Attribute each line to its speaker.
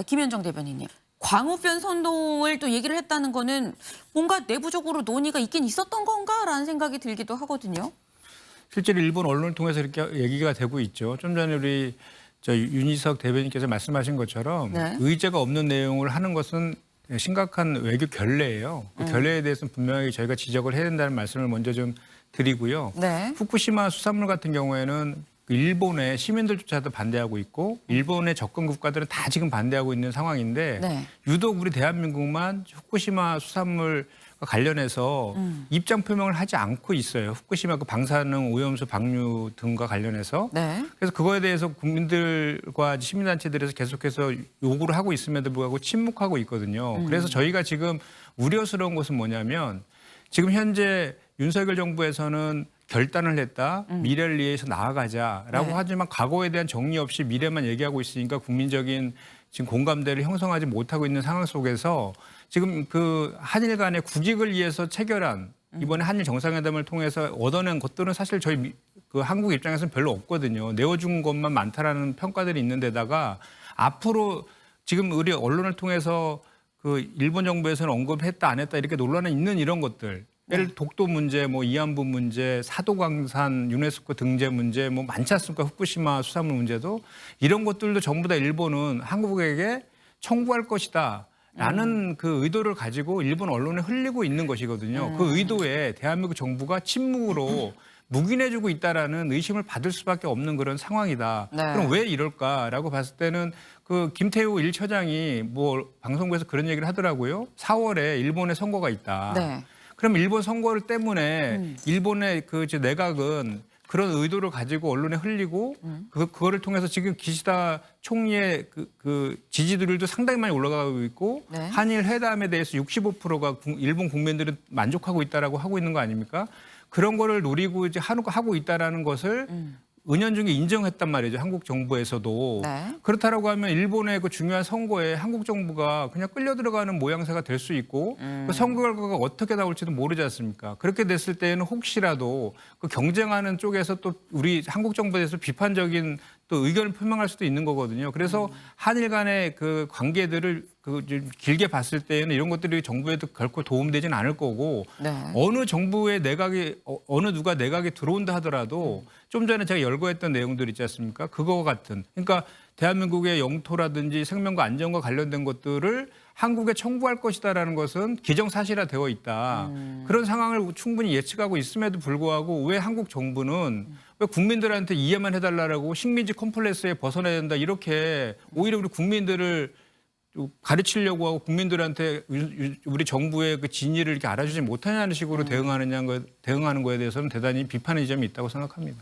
Speaker 1: 궁금합니다. 김현정 대변인님. 광우병 선동을 또 얘기를 했다는 거는 뭔가 내부적으로 논의가 있긴 있었던 건가라는 생각이 들기도 하거든요.
Speaker 2: 실제로 일본 언론을 통해서 이렇게 얘기가 되고 있죠. 좀 전에 우리 저 윤희석 대변인께서 말씀하신 것처럼
Speaker 1: 네.
Speaker 2: 의제가 없는 내용을 하는 것은 심각한 외교 결례예요. 그 결례에 대해서는 분명히 저희가 지적을 해야 된다는 말씀을 먼저 좀 드리고요.
Speaker 1: 네.
Speaker 2: 후쿠시마 수산물 같은 경우에는 그 일본의 시민들조차도 반대하고 있고 일본의 접근 국가들은 다 지금 반대하고 있는 상황인데
Speaker 1: 네.
Speaker 2: 유독 우리 대한민국만 후쿠시마 수산물과 관련해서
Speaker 1: 음.
Speaker 2: 입장 표명을 하지 않고 있어요. 후쿠시마 그 방사능 오염수 방류 등과 관련해서
Speaker 1: 네.
Speaker 2: 그래서 그거에 대해서 국민들과 시민단체들에서 계속해서 요구를 하고 있음에도 불구하고 침묵하고 있거든요.
Speaker 1: 음.
Speaker 2: 그래서 저희가 지금 우려스러운 것은 뭐냐면 지금 현재 윤석열 정부에서는 결단을 했다. 미래를 위해서 나아가자라고
Speaker 1: 음. 네.
Speaker 2: 하지만 과거에 대한 정리 없이 미래만 얘기하고 있으니까 국민적인 지금 공감대를 형성하지 못하고 있는 상황 속에서 지금 그 한일 간의 국익을 위해서 체결한 이번에 한일 정상회담을 통해서 얻어낸 것들은 사실 저희 미- 그 한국 입장에서는 별로 없거든요. 내어준 것만 많다라는 평가들이 있는데다가 앞으로 지금 우리 언론을 통해서 그 일본 정부에서는 언급했다 안 했다 이렇게 논란이 있는 이런 것들 예를 들어 독도 문제, 뭐 이안부 문제, 사도광산 유네스코 등재 문제 뭐 많지 않습니까? 후쿠시마 수산물 문제도 이런 것들도 전부 다 일본은 한국에게 청구할 것이다. 라는 그 의도를 가지고 일본 언론에 흘리고 있는 것이거든요. 그 의도에 대한민국 정부가 침묵으로 묵인해주고 있다라는 의심을 받을 수밖에 없는 그런 상황이다.
Speaker 1: 네.
Speaker 2: 그럼 왜 이럴까라고 봤을 때는 그 김태우 1처장이 뭐 방송국에서 그런 얘기를 하더라고요. 4월에 일본에 선거가 있다.
Speaker 1: 네.
Speaker 2: 그럼 일본 선거를 때문에
Speaker 1: 음.
Speaker 2: 일본의 그 이제 내각은 그런 의도를 가지고 언론에 흘리고
Speaker 1: 음.
Speaker 2: 그 그거를 통해서 지금 기시다 총리의 그, 그 지지율도 상당히 많이 올라가고 있고
Speaker 1: 네.
Speaker 2: 한일 회담에 대해서 65%가 일본 국민들은 만족하고 있다라고 하고 있는 거 아닙니까? 그런 거를 노리고 이제 하는 거 하고 있다라는 것을
Speaker 1: 음.
Speaker 2: 은연중에 인정했단 말이죠. 한국 정부에서도.
Speaker 1: 네.
Speaker 2: 그렇다라고 하면 일본의 그 중요한 선거에 한국 정부가 그냥 끌려 들어가는 모양새가 될 수 있고
Speaker 1: 음.
Speaker 2: 그 선거 결과가 어떻게 나올지도 모르지 않습니까? 그렇게 됐을 때에는 혹시라도 그 경쟁하는 쪽에서 또 우리 한국 정부에 대해서 비판적인 또 의견을 표명할 수도 있는 거거든요. 그래서
Speaker 1: 음.
Speaker 2: 한일 간의 그 관계들을 그좀 길게 봤을 때에는 이런 것들이 정부에도 결코 도움되지는 않을 거고
Speaker 1: 네.
Speaker 2: 어느 정부의 내각이 어, 어느 누가 내각에 들어온다 하더라도 좀 전에 제가 열거했던 내용들 있지 않습니까? 그거와 같은 그러니까 대한민국의 영토라든지 생명과 안전과 관련된 것들을 한국에 청구할 것이다라는 것은 기정사실화 되어 있다. 그런 상황을 충분히 예측하고 있음에도 불구하고 왜 한국 정부는 왜 국민들한테 이해만 해달라고 식민지 컴플렉스에 벗어나야 된다 이렇게 오히려 우리 국민들을 가르치려고 하고 국민들한테 우리 정부의 그 진위를 이렇게 알아주지 못하냐는 식으로 대응하느냐 거- 대응하는 거에 대해서는 대단히 비판의 지점이 있다고 생각합니다.